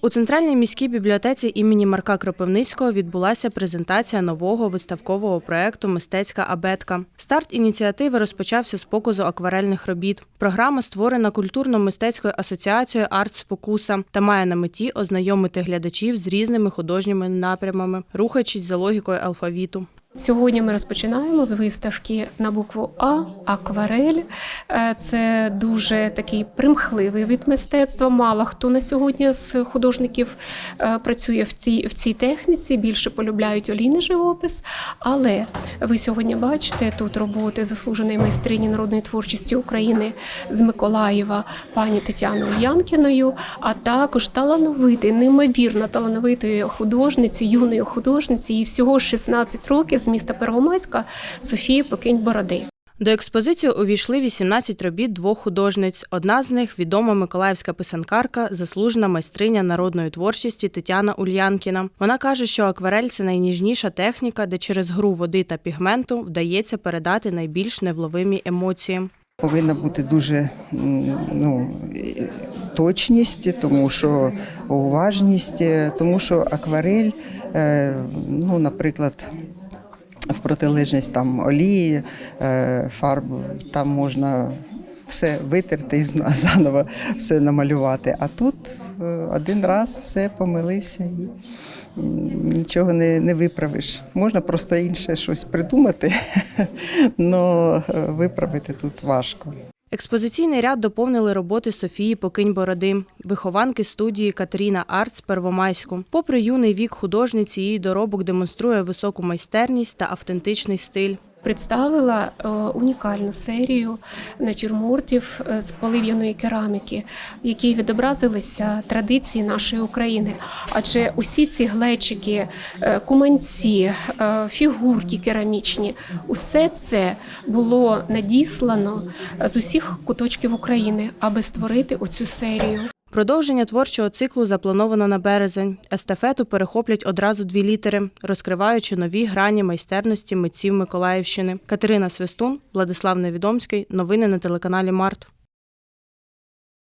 У центральній міській бібліотеці імені Марка Кропивницького відбулася презентація нового виставкового проекту Мистецька абетка. Старт ініціативи розпочався з показу акварельних робіт. Програма створена культурно-мистецькою асоціацією Арт Спокуса та має на меті ознайомити глядачів з різними художніми напрямами, рухаючись за логікою алфавіту. Сьогодні ми розпочинаємо з виставки на букву А Акварель. Е, Це дуже такий примхливий вид мистецтва. Мало хто на сьогодні з художників е, працює в цій, в цій техніці. Більше полюбляють олійний живопис. Але ви сьогодні бачите тут роботи заслуженої майстрині народної творчості України з Миколаєва, пані Тетяною Янкіною, а також талановитий, неймовірно талановитої художниці, юної художниці, їй всього 16 років з міста Первомайська Софії Покинь Бороди. До експозиції увійшли 18 робіт двох художниць. Одна з них відома миколаївська писанкарка, заслужена майстриня народної творчості Тетяна Ульянкіна. Вона каже, що акварель це найніжніша техніка, де через гру води та пігменту вдається передати найбільш невловимі емоції. Повинна бути дуже ну, точність, тому що уважність, е, тому що акварель, е, ну, наприклад, в протилежність там олії, е, фарб, там можна все витерти і заново все намалювати. А тут е, один раз все помилився і нічого не, не виправиш. Можна просто інше щось придумати, але виправити тут важко. Експозиційний ряд доповнили роботи Софії Покинь Бороди, вихованки студії Катеріна Артс Первомайську. Попри юний вік художниці, її доробок демонструє високу майстерність та автентичний стиль. Представила е, унікальну серію натюрмортів е, з полив'яної кераміки, в якій відобразилися традиції нашої України. Адже усі ці глечики, е, куманці, фігурки керамічні, усе це було надіслано з усіх куточків України, аби створити оцю серію. Продовження творчого циклу заплановано на березень. Естафету перехоплять одразу дві літери, розкриваючи нові грані майстерності митців Миколаївщини. Катерина Свистун, Владислав Невідомський. Новини на телеканалі Март.